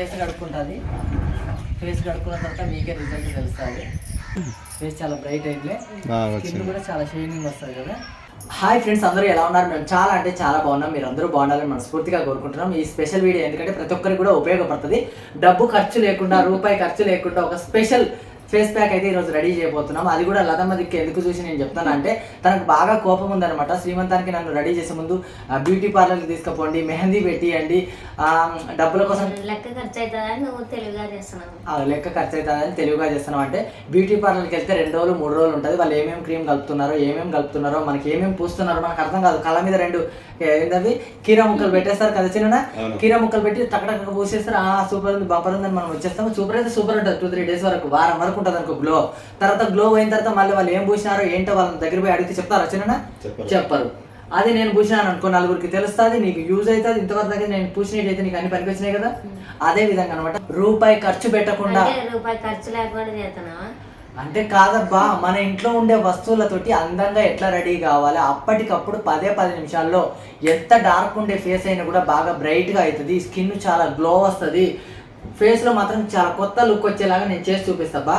Face కడుక్కుంటుంది. Face కడుక్కున్న తర్వాత మీకే రిజల్ట్ తెలుస్తుంది. ఫేస్ చాలా బ్రైట్ అయిందిలే స్కిన్ కూడా చాలా షైనింగ్ వస్తుంది కదా. హాయ్ ఫ్రెండ్స్ అందరూ ఎలా ఉన్నారు? మేము చాలా అంటే చాలా బాగున్నాం. మీరు అందరూ బాగుండాలని మనస్ఫూర్తిగా కోరుకుంటున్నాం. ఈ స్పెషల్ వీడియో ఎందుకంటే ప్రతి ఒక్కరికి కూడా ఉపయోగపడుతుంది. డబ్బు ఖర్చు లేకుండా రూపాయి ఖర్చు లేకుండా ఒక స్పెషల్ ఫేస్ ప్యాక్ అయితే ఈరోజు రెడీ చేయబోతున్నాం. అది కూడా లతమ్మ దిక్కు ఎందుకు చూసి నేను చెప్తాను అంటే తనకు బాగా కోపం ఉందన్నమాట. శ్రీమంతానికి నన్ను రెడీ చేసే ముందు బ్యూటీ పార్లర్కి తీసుకుపోండి మెహందీ పెట్టియండి ఆ, డబ్బుల కోసం లెక్క ఖర్చు అవుతుందని నువ్వు తెలుగుగా చేస్తున్నావు. లెక్క ఖర్చు అవుతుందని తెలివిగా చేస్తున్నాం అంటే బ్యూటీ పార్లర్కి వెళ్తే రెండు రోజులు మూడు రోజులు ఉంటుంది. వాళ్ళు ఏమేమి క్రీమ్ కలుపుతున్నారో ఏమేమి కలుపుతున్నారో మనకి ఏమేమి పూస్తున్నారో మనకు అర్థం కాదు. కళ్ళ మీద రెండు ఏంటది? కీరా ముక్కలు పెట్టేస్తారు కదా చిన్న కీరా ముక్కలు పెట్టి టక్కటక్క పూసేస్తారు. ఆ సూపర్ ఉంది బంపర్ ఉందని మనం వచ్చేస్తాము. సూపర్ అయితే సూపర్ ఉంటుంది. టూ త్రీ డేస్ వరకు వారం వరకు ఉంటుంది అనుకో గ్లో తర్వాత గ్లో అయిన తర్వాత మళ్ళీ వాళ్ళు ఏం పూసినారో ఏంటో వాళ్ళ దగ్గర పోయి అడిగితే చెప్తారా చిన్న చెప్పరు. అదే నేను పూసినాను అనుకో నలుగురికి తెలుస్తుంది నీకు యూజ్ అవుతుంది ఇంతవరకు దగ్గర నేను పూసినట్టయితే నీకు అన్ని పనికొచ్చినాయి కదా. అదే విధంగా అనమాట రూపాయి ఖర్చు పెట్టకుండా. రూపాయి ఖర్చు లేకుండా చేస్తున్నావా? అంటే కాదబ్బా మన ఇంట్లో ఉండే వస్తువులతోటి అందంగా ఎట్లా రెడీ కావాలి? అప్పటికప్పుడు పదే పది నిమిషాల్లో ఎంత డార్క్ ఉండే ఫేస్ అయినా కూడా బాగా బ్రైట్గా అవుతుంది. స్కిన్ చాలా గ్లో వస్తుంది. ఫేస్లో మాత్రం చాలా కొత్త లుక్ వచ్చేలాగా నేను చేసి చూపిస్తాబ్బా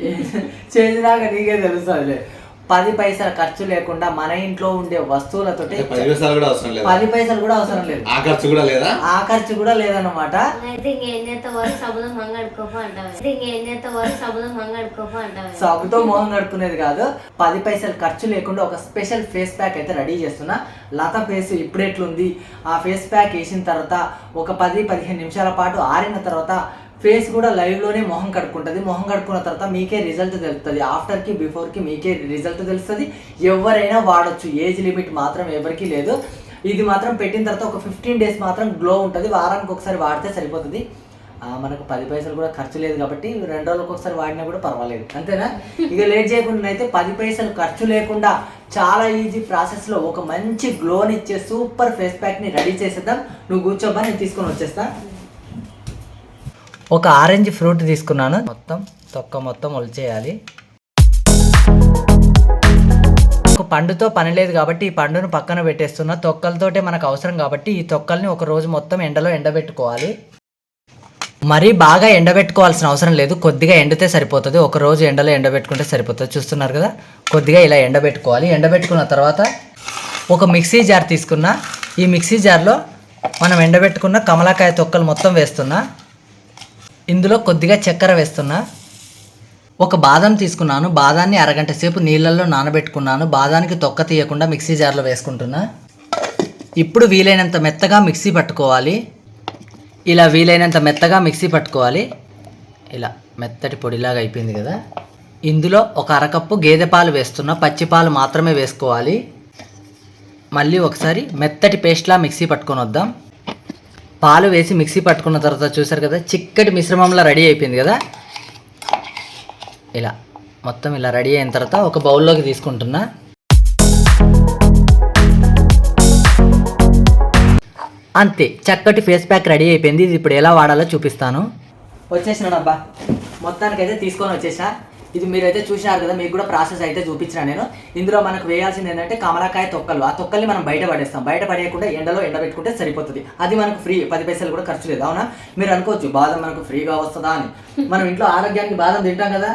చేసినాక నీకే తెలుస్తుందిలే. పది పైసల ఖర్చు లేకుండా మన ఇంట్లో ఉండే వస్తువులతోటి పది నిమిషాలు కూడా అవసరం లేదు? పది పైసలు కూడా అవసరం లేదు. ఆ ఖర్చు కూడా లేదా? ఆ ఖర్చు కూడా లేదన్నమాట. సబ్బుతో మొహం కడుక్కునేది కాదు. పది పైసలు ఖర్చు లేకుండా ఒక స్పెషల్ ఫేస్ ప్యాక్ అయితే రెడీ చేస్తున్నా. లత ఫేస్ ఇప్పుడు ఎట్లుంది? ఆ ఫేస్ ప్యాక్ వేసిన తర్వాత ఒక పది పదిహేను నిమిషాల పాటు ఆరిన తర్వాత ఫేస్ కూడా లైవ్లోనే మొహం కడుక్కుంటుంది. మొహం కడుక్కున్న తర్వాత మీకే రిజల్ట్ తెలుస్తుంది ఆఫ్టర్కి బిఫోర్కి మీకే రిజల్ట్ తెలుస్తుంది. ఎవరైనా వాడొచ్చు. ఏజ్ లిమిట్ మాత్రం ఎవరికీ లేదు. ఇది మాత్రం పెట్టిన తర్వాత ఒక ఫిఫ్టీన్ డేస్ మాత్రం గ్లో ఉంటుంది. వారానికి ఒకసారి వాడితే సరిపోతుంది. మనకు పది పైసలు కూడా ఖర్చు లేదు కాబట్టి రెండు రోజులకు ఒకసారి వాడినా కూడా పర్వాలేదు. అంతేనా? ఇక లేట్ చేయకుండా అయితే పది పైసలు ఖర్చు లేకుండా చాలా ఈజీ ప్రాసెస్లో ఒక మంచి గ్లోని ఇచ్చే సూపర్ ఫేస్ ప్యాక్ని రెడీ చేసేద్దాం. నువ్వు కూర్చోబా నేను తీసుకొని వచ్చేస్తా. ఒక ఆరెంజ్ ఫ్రూట్ తీసుకున్నాను. మొత్తం తొక్క మొత్తం ఒలిచేయాలి. ఒక పండుతో పని లేదు కాబట్టి ఈ పండును పక్కన పెట్టేస్తున్నా. తొక్కలతోటే మనకు అవసరం కాబట్టి ఈ తొక్కల్ని ఒక రోజు మొత్తం ఎండలో ఎండబెట్టుకోవాలి. మరీ బాగా ఎండబెట్టుకోవాల్సిన అవసరం లేదు. కొద్దిగా ఎండితే సరిపోతుంది. ఒక రోజు ఎండలో ఎండబెట్టుకుంటే సరిపోతుంది. చూస్తున్నారు కదా? కొద్దిగా ఇలా ఎండబెట్టుకోవాలి. ఎండబెట్టుకున్న తర్వాత ఒక మిక్సీ జార్ తీసుకున్నా. ఈ మిక్సీ జార్లో మనం ఎండబెట్టుకున్న కమలాకాయ తొక్కలు మొత్తం వేస్తున్నా. ఇందులో కొద్దిగా చక్కెర వేస్తున్నా. ఒక బాదం తీసుకున్నాను. బాదాన్ని అరగంట సేపు నీళ్ళల్లో నానబెట్టుకున్నాను. బాదానికి తొక్క తీయకుండా మిక్సీ జార్లో వేసుకుంటున్నా. ఇప్పుడు వీలైనంత మెత్తగా మిక్సీ పట్టుకోవాలి. ఇలా వీలైనంత మెత్తగా మిక్సీ పట్టుకోవాలి. ఇలా మెత్తటి పొడిలాగా అయిపోయింది కదా. ఇందులో ఒక అరకప్పు గేదె పాలు వేస్తున్నా. పచ్చిపాలు మాత్రమే వేసుకోవాలి. మళ్ళీ ఒకసారి మెత్తటి పేస్ట్లా మిక్సీ పట్టుకొని వద్దాం. పాలు వేసి మిక్సీ పట్టుకున్న తర్వాత చూసారు కదా చిక్కటి మిశ్రమంలో రెడీ అయిపోయింది కదా? ఇలా మొత్తం ఇలా రెడీ అయిన తర్వాత ఒక బౌల్లోకి తీసుకుంటున్నా. అంతే చక్కటి ఫేస్ ప్యాక్ రెడీ అయిపోయింది. ఇది ఇప్పుడు ఎలా వాడాలో చూపిస్తాను. వచ్చేసినాను అబ్బా మొత్తానికైతే తీసుకొని వచ్చేసా. ఇది మీరైతే చూసినారు కదా మీకు కూడా ప్రాసెస్ అయితే చూపించిన నేను. ఇందులో మనకు వేయాల్సింది ఏంటంటే కమలాకాయ తొక్కలు. ఆ తొక్కల్ని మనం బయట పడేస్తాం. బయట పడేయకుండా ఎండలో ఎండబెట్టుకుంటే సరిపోతుంది. అది మనకు ఫ్రీ పది పైసలు కూడా ఖర్చు లేదు. అవునా? మీరు అనుకోవచ్చు బాదం మనకు ఫ్రీగా వస్తుందా అని. మనం ఇంట్లో ఆరోగ్యానికి బాదం తింటాం కదా.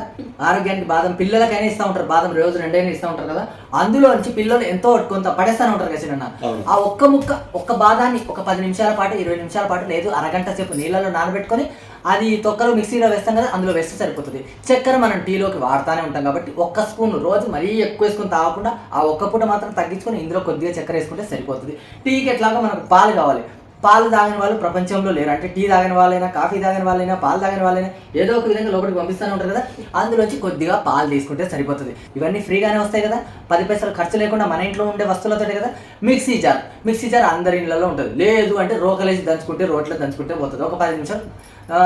ఆరోగ్యానికి బాదం పిల్లలకైనా ఇస్తూ ఉంటారు. బాదం రోజు రెండైనా ఇస్తూ ఉంటారు కదా. అందులో నుంచి పిల్లలు ఎంతో కొంత పడేస్తూనే ఉంటారు కదా చిన్న. ఆ ఒక్క ముక్క ఒక్క బాదాన్ని ఒక పది నిమిషాల పాటు ఇరవై నిమిషాల పాటు లేదు అరగంట సేపు నీళ్ళలో నానబెట్టుకొని అది తొక్కలు మిక్సీలో వేస్తాం కదా అందులో వేస్తే సరిపోతుంది. చక్కెర మనం టీలోకి వాడుతూనే ఉంటాం కాబట్టి ఒక్క స్పూన్ రోజు మరీ ఎక్కువ వేసుకొని తాగకుండా ఆ ఒక్క పూట మాత్రం తగ్గించుకొని ఇందులో కొద్దిగా చక్కెర వేసుకుంటే సరిపోతుంది. టీకి ఎట్లాగో మనకు పాలు కావాలి. పాలు తాగిన వాళ్ళు ప్రపంచంలో లేరు. అంటే టీ తాగిన వాళ్ళైనా కాఫీ తాగిన వాళ్ళైనా పాలు తాగిన వాళ్ళైనా ఏదో ఒక విధంగా లోపలికి పంపిస్తూనే ఉంటారు కదా. అందులోంచి కొద్దిగా పాలు తీసుకుంటే సరిపోతుంది. ఇవన్నీ ఫ్రీగానే వస్తాయి కదా. పది పైసలు ఖర్చు లేకుండా మన ఇంట్లో ఉండే వస్తువులతోటే కదా. మిక్సీ జార్ మిక్సీ జార్ అందరి ఇళ్ళలో ఉంటుంది. లేదు అంటే రోకలేసి దంచుకుంటే రోట్లో దంచుకుంటే పోతుంది. ఒక పది నిమిషాలు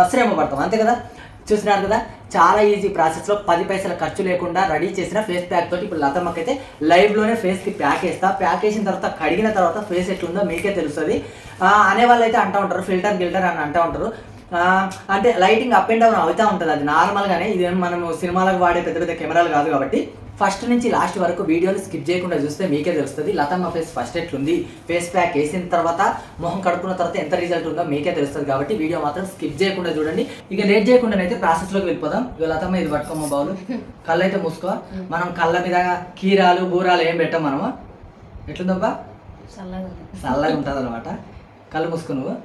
శ్రమ పడతాం. అంతే కదా? చూసినారు కదా చాలా ఈజీ ప్రాసెస్లో పది పైసల ఖర్చు లేకుండా రెడీ చేసిన ఫేస్ ప్యాక్ తోటి ఇప్పుడు లతమ్మకి అయితే లైవ్లోనే ఫేస్కి ప్యాక్ వేస్తా. ప్యాక్ వేసిన తర్వాత కడిగిన తర్వాత ఫేస్ ఎట్లుందో మీకే తెలుస్తుంది. అనే వాళ్ళు అయితే అంటూ ఉంటారు ఫిల్టర్ గిల్టర్ అని అంటూ ఉంటారు. అంటే లైటింగ్ అప్ అండ్ డౌన్ అవుతూ ఉంటుంది. అది నార్మల్గానే ఇది మనము సినిమాలకు వాడే పెద్ద పెద్ద కెమెరాలు కాదు కాబట్టి. ఫస్ట్ నుంచి లాస్ట్ వరకు వీడియోని స్కిప్ చేయకుండా చూస్తే మీకే తెలుస్తుంది. లతమ్మ ఫేస్ ఫస్ట్ ఎట్లుంది? ఫేస్ ప్యాక్ వేసిన తర్వాత మొహం కడుక్కున్న తర్వాత ఎంత రిజల్ట్ ఉందో మీకే తెలుస్తుంది కాబట్టి వీడియో మాత్రం స్కిప్ చేయకుండా చూడండి. ఇక లేట్ చేయకుండా అయితే ప్రాసెస్లోకి వెళ్ళిపోదాం. ఇక లతమ్మ ఇది పట్టుకోమ్మ బావులు కళ్ళు అయితే మూసుకో. మనం కళ్ళ మీద కీరాలు బూరాలు ఏం పెట్టాం మనము? ఎట్లుందబ్బా? చల్లగా ఉంటుంది అనమాట కళ్ళు మూసుకో నువ్వు.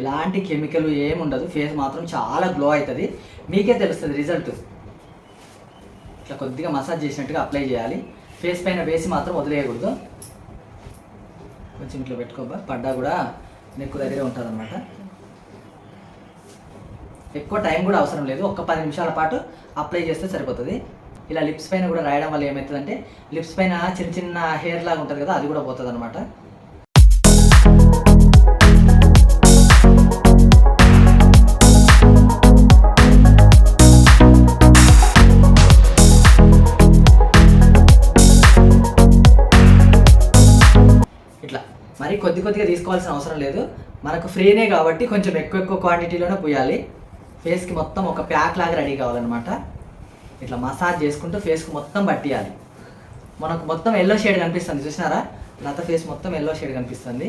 ఎలాంటి కెమికల్ ఏమి ఉండదు. ఫేస్ మాత్రం చాలా గ్లో అవుతుంది. మీకే తెలుస్తుంది రిజల్ట్. ఇట్లా కొద్దిగా మసాజ్ చేసినట్టుగా అప్లై చేయాలి. ఫేస్ పైన వేసి మాత్రం వదిలేయకూడదు. కొంచెం ఇట్లా పెట్టుకోబా పడ్డా కూడా నెక్కు దగ్గరే ఉంటుంది అనమాట ఎక్కువ టైం కూడా అవసరం లేదు. ఒక్క పది నిమిషాల పాటు అప్లై చేస్తే సరిపోతుంది. ఇలా లిప్స్ పైన కూడా రాయడం వల్ల ఏమవుతుందంటే లిప్స్ పైన చిన్న చిన్న హెయిర్ లాగా ఉంటుంది కదా అది కూడా పోతుంది అనమాట కొద్ది కొద్దిగా తీసుకోవాల్సిన అవసరం లేదు. మనకు ఫ్రీనే కాబట్టి కొంచెం ఎక్కువ ఎక్కువ క్వాంటిటీలోనే పోయాలి. ఫేస్కి మొత్తం ఒక ప్యాక్ లాగా రెడీ కావాలన్నమాట. ఇట్లా మసాజ్ చేసుకుంటూ ఫేస్కి మొత్తం పట్టియాలి. మనకు మొత్తం ఎల్లో షేడ్ కనిపిస్తుంది చూసినారా? లత ఫేస్ మొత్తం ఎల్లో షేడ్ కనిపిస్తుంది.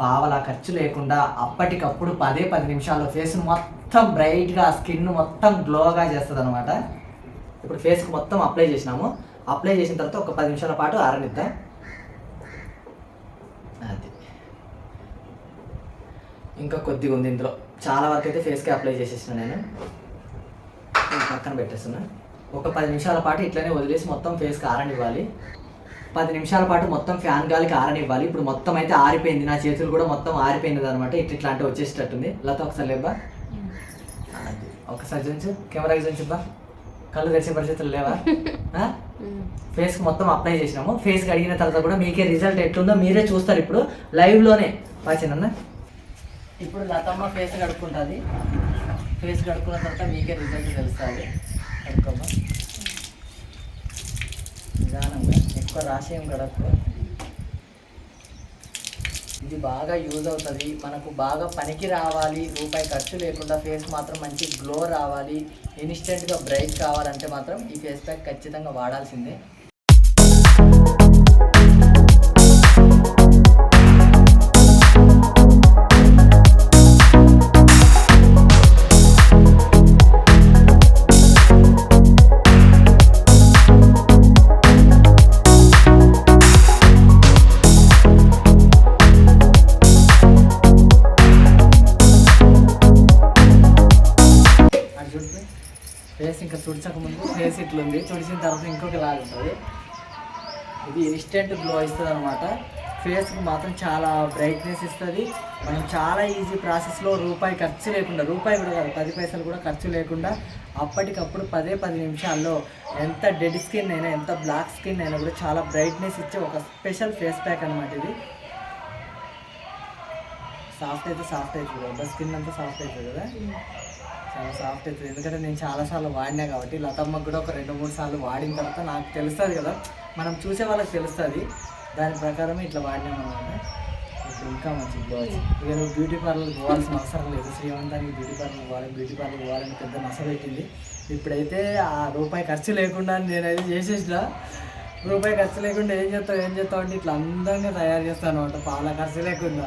పావలా ఖర్చు లేకుండా అప్పటికప్పుడు పదే పది నిమిషాల్లో ఫేస్ మొత్తం బ్రైట్గా స్కిన్ మొత్తం గ్లోగా చేస్తుంది అనమాట ఇప్పుడు ఫేస్కి మొత్తం అప్లై చేసినాము. అప్లై చేసిన తర్వాత ఒక పది నిమిషాల పాటు ఆరనిద్దాం. అది. ఇంకా కొద్దిగా ఉంది ఇందులో. చాలా వరకు అయితే ఫేస్కి అప్లై చేసేసిన నేను. పక్కన పెట్టేస్తున్నా. ఒక పది నిమిషాల పాటు ఇట్లనే వదిలేసి మొత్తం ఫేస్కి ఆరనివ్వాలి. పది నిమిషాల పాటు మొత్తం ఫ్యాన్ గాలికి ఆరనివ్వాలి. ఇప్పుడు మొత్తం అయితే ఆరిపోయింది. నా చేతులు కూడా మొత్తం ఆరిపోయినది అనమాట ఇట్లా ఇట్లాంటి వచ్చేసేటట్టుంది. లత ఒకసారి లేబ్బా అది. ఒకసారి చూపించు. కెమెరాకి చూపించుబ్బా కళ్ళు తెరిచే పరిస్థితులు లేవా. ఫేస్కి మొత్తం అప్లై చేసినాము. ఫేస్ కడిగిన తర్వాత కూడా మీకే రిజల్ట్ ఎట్లుందో మీరే చూస్తారు ఇప్పుడు. లైవ్లోనే పాచినన్న ఇప్పుడు లతమ్మ ఫేస్ కడుక్కుంటుంది. ఫేస్ కడుక్కున్న తర్వాత మీకే రిజల్ట్ తెలుస్తుంది. కడుక్కోమ్మా. నిదానంగా. ఎక్కువ రాసేయం కడక్కు. ఇది బాగా యూజ్ అవుతుంది. మనకు బాగా పనికి రావాలి. రూపాయి ఖర్చు లేకుండా ఫేస్ మాత్రం మంచి గ్లో రావాలి. ఇన్స్టెంట్గా బ్రైట్ కావాలంటే మాత్రం ఈ ఫేస్ ప్యాక్ ఖచ్చితంగా వాడాల్సిందే. తుడిచక ముందు ఫేస్ ఇట్లుంది. తుడిచిన తర్వాత ఇంకొక లాగా ఉంటుంది. ఇది ఇన్స్టెంట్ గ్లో ఇస్తుంది అనమాట ఫేస్కి మాత్రం చాలా బ్రైట్నెస్ ఇస్తుంది. మనం చాలా ఈజీ ప్రాసెస్లో రూపాయి ఖర్చు లేకుండా రూపాయి కూడా కాదు పది పైసలు కూడా ఖర్చు లేకుండా అప్పటికప్పుడు పదే పది నిమిషాల్లో ఎంత డెడ్ స్కిన్ అయినా ఎంత బ్లాక్ స్కిన్ అయినా కూడా చాలా బ్రైట్నెస్ ఇచ్చే ఒక స్పెషల్ ఫేస్ ప్యాక్ అనమాట ఇది. సాఫ్ట్ అయితే సాఫ్ట్ అవుతుంది కదా స్కిన్ అంతా సాఫ్ట్ అవుతుంది కదా? చాలా సాఫ్ట్ అవుతుంది ఎందుకంటే నేను చాలాసార్లు వాడినా కాబట్టి లతమ్మకు కూడా ఒక రెండు మూడు సార్లు వాడిన తర్వాత నాకు తెలుస్తుంది కదా. మనం చూసే వాళ్ళకి తెలుస్తుంది. దాని ప్రకారం ఇట్లా వాడినాం అనమాట ఇప్పుడు ఇంకా మంచి గ్లో వచ్చింది ఇక నువ్వు బ్యూటీ పార్లర్ పోవాల్సిన అవసరం లేదు. శ్రీమంతానికి బ్యూటీ పార్లర్ పోవాలి బ్యూటీ పార్లర్ పోవాలని పెద్ద నస పెట్టింది. ఇప్పుడైతే ఆ రూపాయి ఖర్చు లేకుండా నేనైతే చేసేసిన. రూపాయి ఖర్చు లేకుండా ఏం చేస్తావు ఏం చేస్తావు అంటే ఇట్లా అందంగా తయారు చేస్తాను అనమాట పాల ఖర్చు లేకుండా.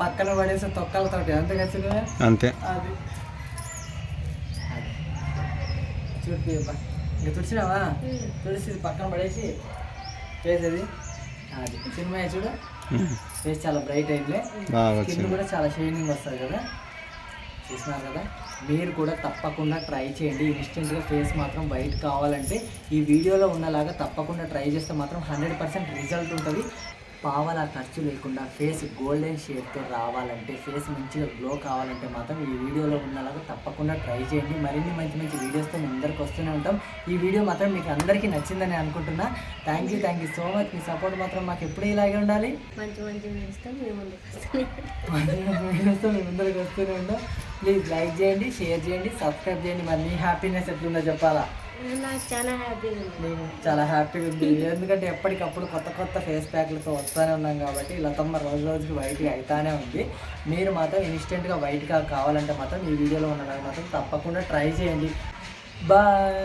పక్కన పడేసే తొక్కలతోటి. ఎంత ఖర్చు అంతే. అది. చూడు ఇంకా తుడిచినావా? తుడిచి పక్కన పడేసి ఫేస్ అది అది సినిమా చూడు. ఫేస్ చాలా బ్రైట్ అయిందిలే. బాగా స్కిన్ కూడా చాలా షైనింగ్ వస్తుంది కదా. చూసినారు కదా? మీరు కూడా తప్పకుండా ట్రై చేయండి. ఇన్స్టెంట్గా ఫేస్ మాత్రం వైట్ కావాలంటే ఈ వీడియోలో ఉన్నలాగా తప్పకుండా ట్రై చేస్తే మాత్రం హండ్రెడ్ పర్సెంట్ రిజల్ట్ ఉంటుంది. పావలా ఖర్చు లేకుండా ఫేస్ గోల్డెన్ షేప్తో రావాలంటే ఫేస్ మంచిగా గ్లో కావాలంటే మాత్రం ఈ వీడియోలో ఉన్నలాగా తప్పకుండా ట్రై చేయండి. మరిన్ని మంచి మంచి వీడియోస్తో మేము అందరికి వస్తూనే ఉంటాం. ఈ వీడియో మాత్రం మీకు అందరికీ నచ్చిందని అనుకుంటున్నా. Thank you thank you so much me support మాత్రం మాకు ఎప్పుడూ ఇలాగే ఉండాలి. మంచి మంచి మేము. వీడియోస్తో మీ ముందరికి వస్తూనే ఉంటాం. ప్లీజ్ లైక్ చేయండి షేర్ చేయండి సబ్స్క్రైబ్ చేయండి. మరి మీ హ్యాపీనెస్ ఎట్లుందో చెప్పాలా? చాలా హ్యాపీగా ఉంది నేను చాలా హ్యాపీగా ఉంది. ఎందుకంటే ఎప్పటికప్పుడు కొత్త కొత్త ఫేస్ ప్యాక్లతో వస్తూనే ఉన్నాం కాబట్టి లతమ్మ రోజు రోజుకి వైట్గా అవుతానే ఉంది. మీరు మాత్రం ఇన్స్టెంట్గా వైట్గా కావాలంటే మాత్రం ఈ వీడియోలో ఉండడానికి మాత్రం తప్పకుండా ట్రై చేయండి. బాయ్